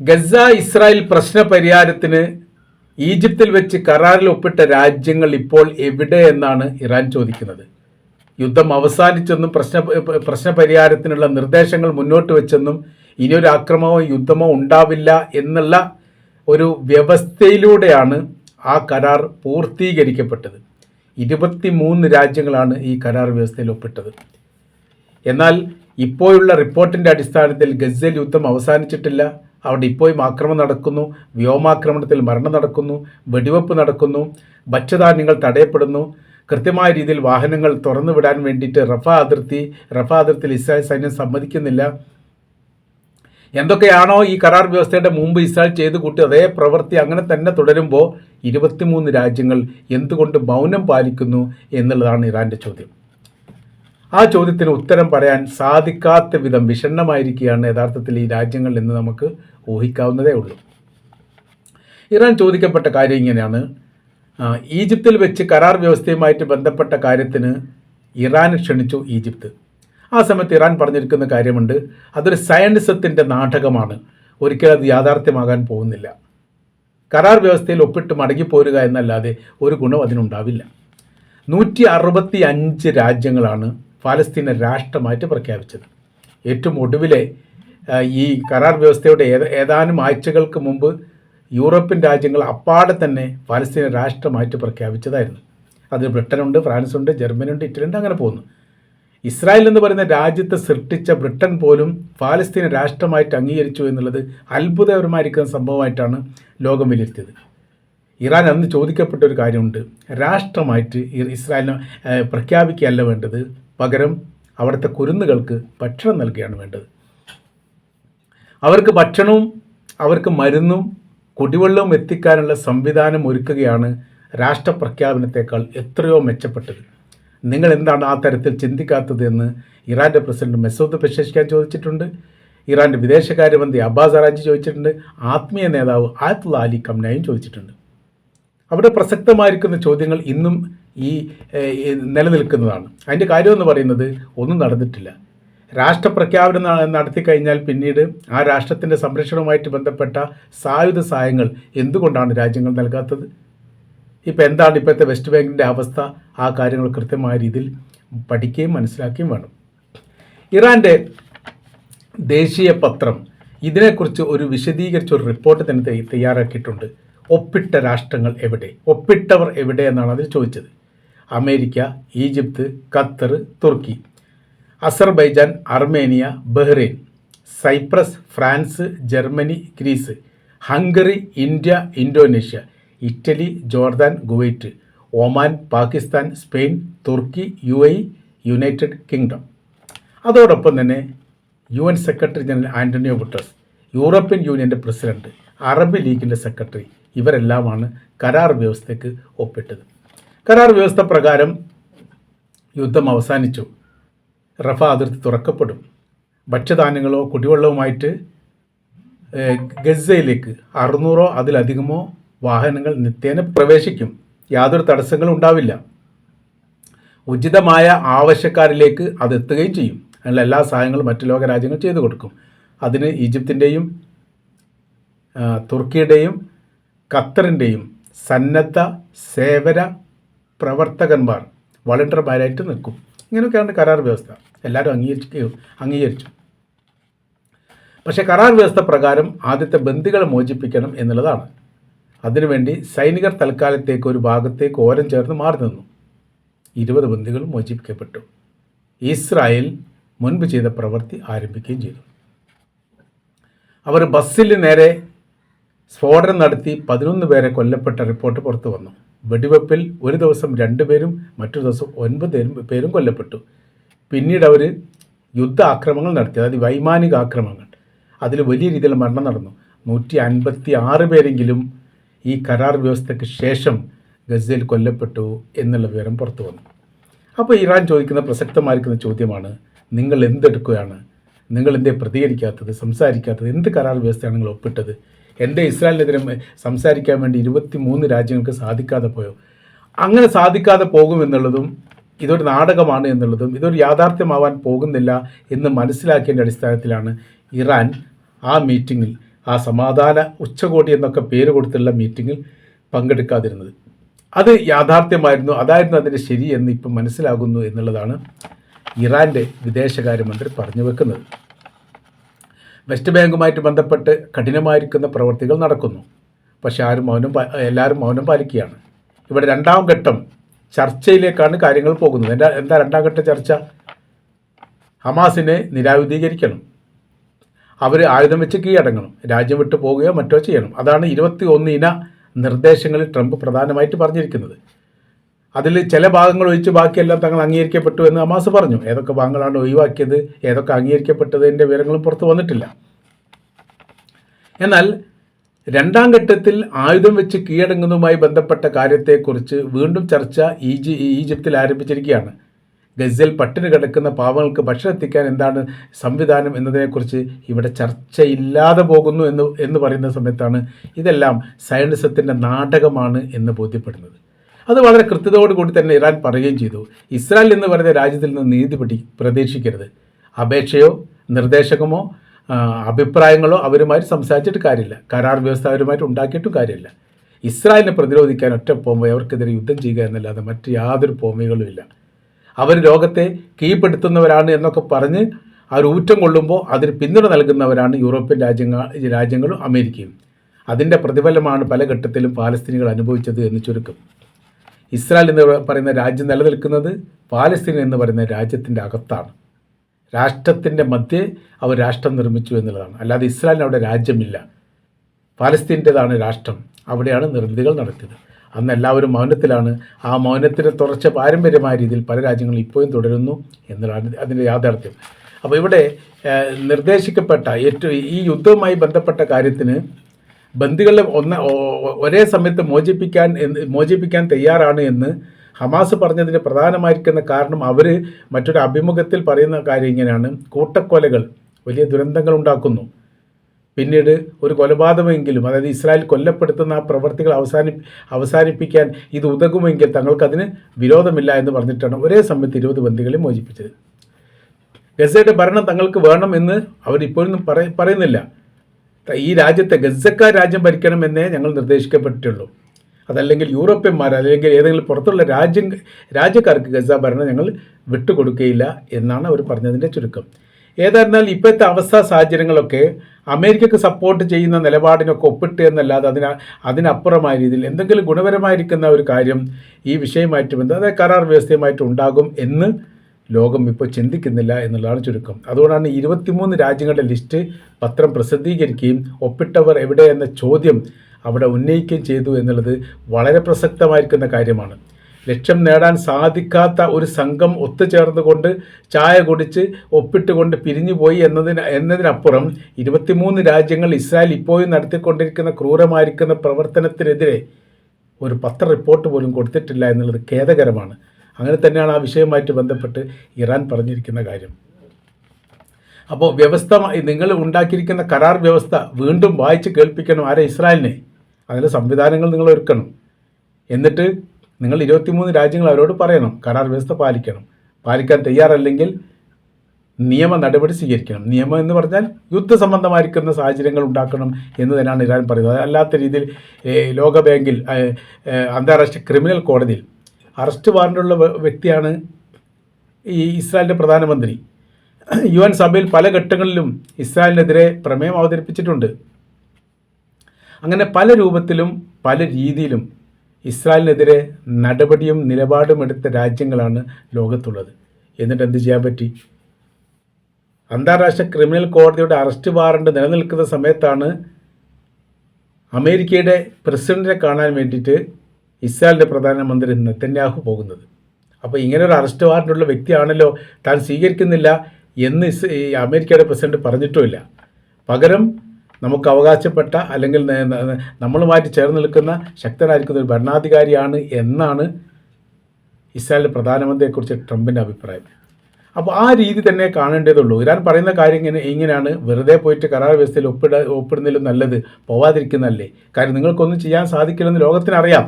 Gaza Israel പ്രശ്ന പരിഹാരത്തിന് ഈജിപ്തിൽ വെച്ച് കരാറിൽ ഒപ്പിട്ട രാജ്യങ്ങൾ ഇപ്പോൾ എവിടെ എന്നാണ് ഇറാൻ ചോദിക്കുന്നത്. യുദ്ധം അവസാനിച്ചെന്നും പ്രശ്ന പ്രശ്ന പരിഹാരത്തിനുള്ള നിർദ്ദേശങ്ങൾ മുന്നോട്ട് വെച്ചെന്നും ഇനിയൊരു ആക്രമണമോ യുദ്ധമോ ഉണ്ടാവില്ല എന്നുള്ള ഒരു വ്യവസ്ഥയിലൂടെയാണ് ആ കരാർ പൂർത്തീകരിക്കപ്പെട്ടത്. ഇരുപത്തി മൂന്ന് രാജ്യങ്ങളാണ് ഈ കരാർ വ്യവസ്ഥയിൽ ഒപ്പിട്ടത്. എന്നാൽ ഇപ്പോഴുള്ള റിപ്പോർട്ടിന്റെ അടിസ്ഥാനത്തിൽ ഗസൽ യുദ്ധം അവസാനിച്ചിട്ടില്ല. അവിടെ ഇപ്പോഴും ആക്രമണം നടക്കുന്നു വ്യോമാക്രമണത്തിൽ മരണം നടക്കുന്നു വെടിവെപ്പ് നടക്കുന്നു ഭക്ഷ്യധാന്യങ്ങൾ തടയപ്പെടുന്നു. കൃത്യമായ രീതിയിൽ വാഹനങ്ങൾ തുറന്നു വിടാൻ വേണ്ടിയിട്ട് റഫ അതിർത്തി റഫ അതിർത്തിയിൽ ഇസ്രായേൽ സൈന്യം സമ്മതിക്കുന്നില്ല. എന്തൊക്കെയാണോ ഈ കരാർ വ്യവസ്ഥയുടെ മുമ്പ് ഇസ്രായേൽ ചെയ്തു കൂട്ടി അതേ പ്രവൃത്തി അങ്ങനെ തന്നെ തുടരുമ്പോൾ ഇരുപത്തിമൂന്ന് രാജ്യങ്ങൾ എന്തുകൊണ്ട് മൗനം പാലിക്കുന്നു എന്നുള്ളതാണ് ഇറാന്റെ ചോദ്യം. ആ ചോദ്യത്തിന് ഉത്തരം പറയാൻ സാധിക്കാത്ത വിധം വിഷണ്ണമായിരിക്കുകയാണ് യഥാർത്ഥത്തിൽ ഈ രാജ്യങ്ങളിൽ നിന്ന് നമുക്ക് ഊഹിക്കാവുന്നതേ ഉള്ളൂ ഇറാൻ ചോദിക്കപ്പെട്ട കാര്യം ഇങ്ങനെയാണ്. ഈജിപ്തിൽ വെച്ച് കരാർ വ്യവസ്ഥയുമായിട്ട് ബന്ധപ്പെട്ട കാര്യത്തിന് ഇറാൻ ക്ഷണിച്ചു ഈജിപ്ത്. ആ സമയത്ത് ഇറാൻ പറഞ്ഞിരിക്കുന്ന കാര്യമുണ്ട്. അതൊരു സയൻസത്തിന്റെ നാടകമാണ്. ഒരിക്കലും അത് യാഥാർത്ഥ്യമാകാൻ പോകുന്നില്ല. കരാർ വ്യവസ്ഥയിൽ ഒപ്പിട്ട് മടങ്ങിപ്പോരുക എന്നല്ലാതെ ഒരു ഗുണം അതിനുണ്ടാവില്ല. നൂറ്റി അറുപത്തി അഞ്ച് രാജ്യങ്ങളാണ് ഫലസ്തീനെ രാഷ്ട്രമായിട്ട് പ്രഖ്യാപിച്ചത്. ഏറ്റവും ഒടുവിലെ ഈ കരാർ വ്യവസ്ഥയുടെ ഏത ഏതാനും ആഴ്ചകൾക്ക് മുമ്പ് യൂറോപ്യൻ രാജ്യങ്ങൾ അപ്പാടെ തന്നെ പാലസ്തീനെ രാഷ്ട്രമായിട്ട് പ്രഖ്യാപിച്ചതായിരുന്നു. അതിൽ ബ്രിട്ടനുണ്ട് ഫ്രാൻസുണ്ട് ജർമ്മനിയുണ്ട് ഇറ്റലിയുണ്ട് അങ്ങനെ പോകുന്നു. ഇസ്രായേൽ എന്ന് പറയുന്ന രാജ്യത്തെ സൃഷ്ടിച്ച ബ്രിട്ടൻ പോലും പാലസ്തീനെ രാഷ്ട്രമായിട്ട് അംഗീകരിച്ചു എന്നുള്ളത് അത്ഭുതകരമായിരിക്കുന്ന സംഭവമായിട്ടാണ് ലോകം വിലയിരുത്തിയത്. ഇറാൻ അന്ന് ചോദിക്കപ്പെട്ട ഒരു കാര്യമുണ്ട്. രാഷ്ട്രമായിട്ട് ഇസ്രായേലിനെ പ്രഖ്യാപിക്കുകയല്ല വേണ്ടത്. പകരം അവിടുത്തെ കുരുന്നുകൾക്ക് ഭക്ഷണം നൽകുകയാണ് വേണ്ടത്. അവർക്ക് ഭക്ഷണവും അവർക്ക് മരുന്നും കുടിവെള്ളവും എത്തിക്കാനുള്ള സംവിധാനം ഒരുക്കുകയാണ് രാഷ്ട്രപ്രഖ്യാപനത്തെക്കാൾ എത്രയോ മെച്ചപ്പെട്ടത്. നിങ്ങൾ എന്താണ് ആ തരത്തിൽ ചിന്തിക്കാത്തത് എന്ന് ഇറാന്റെ പ്രസിഡന്റ് മെസൂദ് പ്രശേഷിക്കാൻ ചോദിച്ചിട്ടുണ്ട്. ഇറാന്റെ വിദേശകാര്യമന്ത്രി അബ്ബാസ് അറാജി ചോദിച്ചിട്ടുണ്ട്. ആത്മീയ നേതാവ് ആയത്തുള്ള അലി കംനായും ചോദിച്ചിട്ടുണ്ട്. അവിടെ പ്രസക്തമായിരിക്കുന്ന ചോദ്യങ്ങൾ ഇന്നും ഈ നിലനിൽക്കുന്നതാണ്. അതിന്റെ കാര്യമെന്ന് പറയുന്നത് ഒന്നും നടന്നിട്ടില്ല. രാഷ്ട്രപ്രഖ്യാപനം പ്രഖ്യാപനം നടത്തി കഴിഞ്ഞാൽ പിന്നീട് ആ രാഷ്ട്രത്തിന്റെ സംരക്ഷണവുമായിട്ട് ബന്ധപ്പെട്ട സായുധ സഹായങ്ങൾ എന്തുകൊണ്ടാണ് രാജ്യങ്ങൾ നൽകാത്തത്? ഇപ്പോൾ എന്താണ് ഇപ്പോഴത്തെ വെസ്റ്റ് ബാങ്കിന്റെ അവസ്ഥ? ആ കാര്യങ്ങൾ കൃത്യമായ രീതിയിൽ പഠിക്കുകയും മനസ്സിലാക്കുകയും വേണം. ഇറാന്റെ ദേശീയ പത്രം ഇതിനെക്കുറിച്ച് ഒരു വിശദീകരിച്ച ഒരു റിപ്പോർട്ട് തന്നെ തയ്യാറാക്കിയിട്ടുണ്ട്. ഒപ്പിട്ട രാഷ്ട്രങ്ങൾ എവിടെ? ഒപ്പിട്ടവർ എവിടെ എന്നാണ് അതിൽ ചോദിച്ചത്. America Egypt Qatar Turkey. Azerbaijan Armenia Bahrain Cyprus France Germany Greece Hungary India Indonesia Italy Jordan Kuwait Oman Pakistan Spain Turkey U A United Kingdom. അതോടൊപ്പം തന്നെ U N secretary general Antonio Guterres European യൂണിയന്റെ president Arab ലീഗിന്റെ secretary ഇവരെല്ലാമാണ് കരാർ വ്യവസ്ഥയ്ക്ക് ഒപ്പിട്ടത്. കരാർ വ്യവസ്ഥ പ്രകാരം യുദ്ധം അവസാനിച്ചു. റഫ അതിർത്തി തുറക്കപ്പെടും. ഭക്ഷ്യധാന്യങ്ങളോ കുടിവെള്ളവുമായിട്ട് ഗസയിലേക്ക് അറുന്നൂറോ അതിലധികമോ വാഹനങ്ങൾ നിത്യേന പ്രവേശിക്കും. യാതൊരു തടസ്സങ്ങളും ഉണ്ടാവില്ല. ഉചിതമായ ആവശ്യക്കാരിലേക്ക് അത് എത്തുകയും ചെയ്യും. അതിനുള്ള എല്ലാ സഹായങ്ങളും മറ്റു ലോക രാജ്യങ്ങൾ ചെയ്തു കൊടുക്കും. അതിന് ഈജിപ്തിന്റെയും തുർക്കിയുടെയും ഖത്തറിന്റെയും സന്നദ്ധ സേവന പ്രവർത്തകന്മാർ വളണ്ടിയർമാരായിട്ട് നിൽക്കും. ഇങ്ങനെയൊക്കെയാണ് കരാർ വ്യവസ്ഥ. എല്ലാവരും അംഗീകരിക്കുകയോ അംഗീകരിച്ചു. പക്ഷേ കരാർ വ്യവസ്ഥ പ്രകാരം ആദ്യത്തെ ബന്ദികളെ മോചിപ്പിക്കണം എന്നുള്ളതാണ്. അതിനുവേണ്ടി സൈനികർ തൽക്കാലത്തേക്ക് ഒരു ഭാഗത്തേക്ക് ഓരം ചേർന്ന് മാറി നിന്നു. ഇരുപത് ബന്ദികൾ മോചിപ്പിക്കപ്പെട്ടു. ഇസ്രായേൽ മുൻപ് ചെയ്ത പ്രവൃത്തി ആരംഭിക്കുകയും ചെയ്തു. അവർ ബസ്സിൽ നേരെ സ്ഫോടനം നടത്തി പതിനൊന്ന് പേരെ കൊല്ലപ്പെട്ട റിപ്പോർട്ട് പുറത്തു വന്നു. വെടിവെപ്പിൽ ഒരു ദിവസം രണ്ടുപേരും മറ്റൊരു ദിവസം ഒൻപത് പേരും കൊല്ലപ്പെട്ടു. പിന്നീട് അവർ യുദ്ധ ആക്രമണങ്ങൾ നടത്തി. അതായത് വൈമാനിക ആക്രമണങ്ങൾ. അതിൽ വലിയ രീതിയിൽ മരണം നടന്നു. നൂറ്റി അൻപത്തി ആറ് പേരെങ്കിലും ഈ കരാർ വ്യവസ്ഥയ്ക്ക് ശേഷം ഗസയിൽ കൊല്ലപ്പെട്ടു എന്നുള്ള വിവരം പുറത്തു വന്നു. അപ്പോൾ ഇറാൻ ചോദിക്കുന്ന പ്രസക്തമായിരിക്കുന്ന ചോദ്യമാണ് നിങ്ങൾ എന്തെടുക്കുകയാണ്? നിങ്ങൾ എന്തേ പ്രതികരിക്കാത്തത് സംസാരിക്കാത്തത്? എന്ത് കരാർ വ്യവസ്ഥയാണ് നിങ്ങൾ ഒപ്പിട്ടത്? എന്റെ ഇസ്രായേലിനെതിരെ സംസാരിക്കാൻ വേണ്ടി ഇരുപത്തി മൂന്ന് രാജ്യങ്ങൾക്ക് സാധിക്കാതെ പോയോ? അങ്ങനെ സാധിക്കാതെ പോകുമെന്നുള്ളതും ഇതൊരു നാടകമാണ് എന്നുള്ളതും ഇതൊരു യാഥാർത്ഥ്യമാവാൻ പോകുന്നില്ല എന്ന് മനസ്സിലാക്കിയതിന്റെ അടിസ്ഥാനത്തിലാണ് ഇറാൻ ആ മീറ്റിങ്ങിൽ ആ സമാധാന ഉച്ചകോടി എന്നൊക്കെ പേര് കൊടുത്തുള്ള മീറ്റിങ്ങിൽ പങ്കെടുക്കാതിരുന്നത്. അത് യാഥാർത്ഥ്യമായിരുന്നു അതായിരുന്നു അതിന്റെ ശരി എന്ന് ഇപ്പം മനസ്സിലാകുന്നു എന്നുള്ളതാണ് ഇറാന്റെ വിദേശകാര്യമന്ത്രി പറഞ്ഞു വെക്കുന്നത്. വെസ്റ്റ് ബാങ്കുമായിട്ട് ബന്ധപ്പെട്ട് കഠിനമായിരിക്കുന്ന പ്രവൃത്തികൾ നടക്കുന്നു. പക്ഷേ ആരും മൗനം എല്ലാവരും മൗനം പാലിക്കുകയാണ്. ഇവിടെ രണ്ടാം ഘട്ടം ചർച്ചയിലേക്കാണ് കാര്യങ്ങൾ പോകുന്നത്. എന്താ എന്താ രണ്ടാം ഘട്ട ചർച്ച? ഹമാസിനെ നിരായുധീകരിക്കണം. അവർ ആയുധം വെച്ച് കീഴടങ്ങണം. രാജ്യം വിട്ടു പോവുകയോ മറ്റോ ചെയ്യണം. അതാണ് ഇരുപത്തി ഒന്ന് ഇന നിർദ്ദേശങ്ങളിൽ ട്രംപ് പ്രധാനമായിട്ട് പറഞ്ഞിരിക്കുന്നത്. അതിൽ ചില ഭാഗങ്ങൾ ഒഴിച്ച് ബാക്കിയെല്ലാം തങ്ങൾ അംഗീകരിക്കപ്പെട്ടു എന്ന് ഹമാസ് പറഞ്ഞു. ഏതൊക്കെ ഭാഗങ്ങളാണ് ഒഴിവാക്കിയത്? ഏതൊക്കെ അംഗീകരിക്കപ്പെട്ടതിന്റെ വിവരങ്ങളും പുറത്തു വന്നിട്ടില്ല. എന്നാൽ രണ്ടാം ഘട്ടത്തിൽ ആയുധം വെച്ച് കീഴടങ്ങുന്നതുമായി ബന്ധപ്പെട്ട കാര്യത്തെക്കുറിച്ച് വീണ്ടും ചർച്ച ഈജി ഈജിപ്തിൽ ആരംഭിച്ചിരിക്കുകയാണ്. ഗസൽ പട്ടിണി കിടക്കുന്ന പാവങ്ങൾക്ക് ഭക്ഷണം എത്തിക്കാൻ എന്താണ് സംവിധാനം എന്നതിനെക്കുറിച്ച് ഇവിടെ ചർച്ചയില്ലാതെ പോകുന്നു എന്ന് എന്ന് പറയുന്ന സമയത്താണ് ഇതെല്ലാം സയനിസത്തിന്റെ നാടകമാണ് എന്ന് ബോധ്യപ്പെടുന്നത്. അത് വളരെ കൃത്യതയോടുകൂടി തന്നെ ഇറാൻ പറയുകയും ചെയ്തു. ഇസ്രായേൽ എന്ന് പറയുന്ന രാജ്യത്തിൽ നിന്ന് നീതി പിടി പ്രതീക്ഷിക്കരുത്. അപേക്ഷയോ നിർദ്ദേശകമോ അഭിപ്രായങ്ങളോ അവരുമായിട്ട് സംസാരിച്ചിട്ട് കാര്യമില്ല. കരാർ വ്യവസ്ഥ അവരുമായിട്ട് ഉണ്ടാക്കിയിട്ടും കാര്യമില്ല. ഇസ്രായേലിനെ പ്രതിരോധിക്കാൻ ഒറ്റ പോംവേ അവർക്കെതിരെ യുദ്ധം ചെയ്യുക എന്നല്ലാതെ മറ്റ് യാതൊരു പോംവൈകളും ഇല്ല. അവർ ലോകത്തെ കീഴ്പ്പെടുത്തുന്നവരാണ് എന്നൊക്കെ പറഞ്ഞ് അവർ ഊറ്റം കൊള്ളുമ്പോൾ അതിന് പിന്തുണ നൽകുന്നവരാണ് യൂറോപ്യൻ രാജ്യങ്ങൾ രാജ്യങ്ങളും അമേരിക്കയും. അതിന്റെ പ്രതിഫലമാണ് പല ഘട്ടത്തിലും പാലസ്തീനികൾ അനുഭവിച്ചത് എന്ന് ചുരുക്കം. ഇസ്രായേൽ എന്ന് പറയുന്ന രാജ്യം നിലനിൽക്കുന്നത് പാലസ്തീൻ എന്ന് പറയുന്ന രാജ്യത്തിന്റെ അകത്താണ്. രാഷ്ട്രത്തിന്റെ മധ്യേ അവർ രാഷ്ട്രം നിർമ്മിച്ചു എന്നുള്ളതാണ്. അല്ലാതെ ഇസ്രായേലിന് അവിടെ രാജ്യമില്ല. പാലസ്തീന്റെതാണ് രാഷ്ട്രം. അവിടെയാണ് നിർമ്മിതികൾ നടത്തിയത്. അന്ന് എല്ലാവരും മൗനത്തിലാണ്. ആ മൗനത്തിന്റെ തുടർച്ച പാരമ്പര്യമായ രീതിയിൽ പല രാജ്യങ്ങളും ഇപ്പോഴും തുടരുന്നു എന്നുള്ളതാണ് അതിന്റെ യാഥാർത്ഥ്യം. അപ്പോൾ ഇവിടെ നിർദ്ദേശിക്കപ്പെട്ട ഏറ്റവും ഈ യുദ്ധവുമായി ബന്ധപ്പെട്ട കാര്യത്തിന് ബന്ദികളെ ഒന്ന് ഒരേ സമയത്ത് മോചിപ്പിക്കാൻ മോചിപ്പിക്കാൻ തയ്യാറാണ് എന്ന് ഹമാസ് പറഞ്ഞതിന് പ്രധാനമായിരിക്കുന്ന കാരണം അവർ മറ്റൊരു അഭിമുഖത്തിൽ പറയുന്ന കാര്യം ഇങ്ങനെയാണ്. കൂട്ടക്കൊലകൾ വലിയ ദുരന്തങ്ങൾ ഉണ്ടാക്കുന്നു. പിന്നീട് ഒരു കൊലപാതകമെങ്കിലും അതായത് ഇസ്രായേൽ കൊല്ലപ്പെടുത്തുന്ന ആ പ്രവർത്തികൾ അവസാനി അവസാനിപ്പിക്കാൻ ഇത് ഉതകുമെങ്കിൽ തങ്ങൾക്കതിന് വിരോധമില്ല എന്ന് പറഞ്ഞിട്ടാണ് ഒരേ സമയത്ത് ഇരുപത് ബന്ദികളെ മോചിപ്പിച്ചത്. ഗസയുടെ ഭരണം തങ്ങൾക്ക് വേണം എന്ന് അവരിപ്പോഴൊന്നും പറ പറയുന്നില്ല. ഈ രാജ്യത്തെ ഗസക്കാർ രാജ്യം ഭരിക്കണമെന്നേ ഞങ്ങൾ നിർദ്ദേശിക്കപ്പെട്ടിട്ടുള്ളൂ. അതല്ലെങ്കിൽ യൂറോപ്യന്മാർ അല്ലെങ്കിൽ ഏതെങ്കിലും പുറത്തുള്ള രാജ്യം രാജ്യക്കാർക്ക് ഗസ ഭരണം ഞങ്ങൾ വിട്ടുകൊടുക്കുകയില്ല എന്നാണ് അവർ പറഞ്ഞതിന്റെ ചുരുക്കം. ഏതായിരുന്നാൽ ഇപ്പോഴത്തെ അവസ്ഥ സാഹചര്യങ്ങളൊക്കെ അമേരിക്കക്ക് സപ്പോർട്ട് ചെയ്യുന്ന നിലപാടിനൊക്കെ ഒപ്പിട്ട് എന്നല്ലാതെ അതിന അതിനപ്പുറമായ രീതിയിൽ എന്തെങ്കിലും ഗുണപരമായിരിക്കുന്ന ഒരു കാര്യം ഈ വിഷയമായിട്ട് ബന്ധം അതായത് കരാർ വ്യവസ്ഥയുമായിട്ട് ഉണ്ടാകും എന്ന് ലോകം ഇപ്പോൾ ചിന്തിക്കുന്നില്ല എന്നുള്ളതാണ് ചുരുക്കം. അതുകൊണ്ടാണ് ഇരുപത്തിമൂന്ന് രാജ്യങ്ങളുടെ ലിസ്റ്റ് പത്രം പ്രസിദ്ധീകരിക്കുകയും ഒപ്പിട്ടവർ എവിടെ എന്ന ചോദ്യം അവിടെ ഉന്നയിക്കുകയും ചെയ്തു എന്നുള്ളത് വളരെ പ്രസക്തമായിരിക്കുന്ന കാര്യമാണ്. ലക്ഷ്യം നേടാൻ സാധിക്കാത്ത ഒരു സംഘം ഒത്തുചേർന്നുകൊണ്ട് ചായ കുടിച്ച് ഒപ്പിട്ടുകൊണ്ട് പിരിഞ്ഞുപോയി എന്നതിന് എന്നതിനപ്പുറം ഇരുപത്തിമൂന്ന് രാജ്യങ്ങൾ ഇസ്രായേൽ ഇപ്പോഴും നടത്തിക്കൊണ്ടിരിക്കുന്ന ക്രൂരമായിരിക്കുന്ന പ്രവർത്തനത്തിനെതിരെ ഒരു പത്ര റിപ്പോർട്ട് പോലും കൊടുത്തിട്ടില്ല എന്നുള്ളത് ഖേദകരമാണ്. അങ്ങനെ തന്നെയാണ് ആ വിഷയവുമായിട്ട് ബന്ധപ്പെട്ട് ഇറാൻ പറഞ്ഞിരിക്കുന്ന കാര്യം. അപ്പോൾ വ്യവസ്ഥ നിങ്ങൾ ഉണ്ടാക്കിയിരിക്കുന്ന കരാർ വ്യവസ്ഥ വീണ്ടും വായിച്ച് കേൾപ്പിക്കണം ആരെ? ഇസ്രായേലിനെ. അതിന്റെ സംവിധാനങ്ങൾ നിങ്ങൾ ഒരുക്കണം. എന്നിട്ട് നിങ്ങൾ ഇരുപത്തിമൂന്ന് രാജ്യങ്ങൾ അവരോട് പറയണം. കരാർ വ്യവസ്ഥ പാലിക്കണം. പാലിക്കാൻ തയ്യാറല്ലെങ്കിൽ നിയമ നടപടി സ്വീകരിക്കണം. നിയമം എന്ന് പറഞ്ഞാൽ യുദ്ധ സംബന്ധമായിരിക്കുന്ന സാഹചര്യങ്ങൾ ഉണ്ടാക്കണം എന്ന് തന്നെയാണ് ഇറാൻ പറയുന്നത്. അല്ലാത്ത രീതിയിൽ ലോകബാങ്കിൽ അന്താരാഷ്ട്ര ക്രിമിനൽ കോടതിയിൽ അറസ്റ്റ് വാറണ്ടുള്ള വ്യക്തിയാണ് ഈ ഇസ്രായേലിന്റെ പ്രധാനമന്ത്രി. യു എൻ സഭയിൽ പല ഘട്ടങ്ങളിലും ഇസ്രായേലിനെതിരെ പ്രമേയം അവതരിപ്പിച്ചിട്ടുണ്ട്. അങ്ങനെ പല രൂപത്തിലും പല രീതിയിലും ഇസ്രായേലിനെതിരെ നടപടിയും നിലപാടും എടുത്ത രാജ്യങ്ങളാണ് ലോകത്തുള്ളത്. എന്നിട്ട് എന്ത് ചെയ്യാൻ പറ്റി? അന്താരാഷ്ട്ര ക്രിമിനൽ കോടതിയുടെ അറസ്റ്റ് വാറണ്ട് നിലനിൽക്കുന്ന സമയത്താണ് അമേരിക്കയുടെ പ്രസിഡന്റിനെ കാണാൻ വേണ്ടിയിട്ട് ഇസ്രായേലിന്റെ പ്രധാനമന്ത്രി നെത്തന്യാഹു പോകുന്നത്. അപ്പോൾ ഇങ്ങനെ ഒരു അറസ്റ്റ് വാറണ്ടുള്ള വ്യക്തിയാണല്ലോ താൻ സ്വീകരിക്കുന്നില്ല എന്ന് ഇസ് ഈ അമേരിക്കയുടെ പ്രസിഡന്റ് പറഞ്ഞിട്ടുമില്ല. പകരം നമുക്ക് അവകാശപ്പെട്ട അല്ലെങ്കിൽ നമ്മളുമായിട്ട് ചേർന്ന് നിൽക്കുന്ന ശക്തനായിരിക്കുന്ന ഒരു ഭരണാധികാരിയാണ് എന്നാണ് ഇസ്രായേലിന്റെ പ്രധാനമന്ത്രിയെക്കുറിച്ച് ട്രംപിന്റെ അഭിപ്രായം. അപ്പോൾ ആ രീതി തന്നെ കാണേണ്ടതുള്ളൂ. ഇറാൻ പറയുന്ന കാര്യം ഇങ്ങനെ ഇങ്ങനെയാണ്. വെറുതെ പോയിട്ട് കരാർ വ്യവസ്ഥയിൽ ഒപ്പിട ഒപ്പിടുന്നതിലും നല്ലത് പോവാതിരിക്കുന്നതല്ലേ? കാര്യം നിങ്ങൾക്കൊന്നും ചെയ്യാൻ സാധിക്കില്ലെന്ന് ലോകത്തിനറിയാം.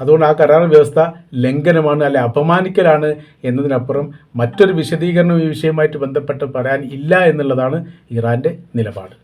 അതുകൊണ്ട് ആ കരാർ വ്യവസ്ഥ ലംഘനമാണ് അല്ലെ അപമാനിക്കലാണ് എന്നതിനപ്പുറം മറ്റൊരു വിശദീകരണം ഈ വിഷയവുമായിട്ട് ബന്ധപ്പെട്ട് പറയാൻ ഇല്ല എന്നുള്ളതാണ് ഇറാന്റെ നിലപാട്.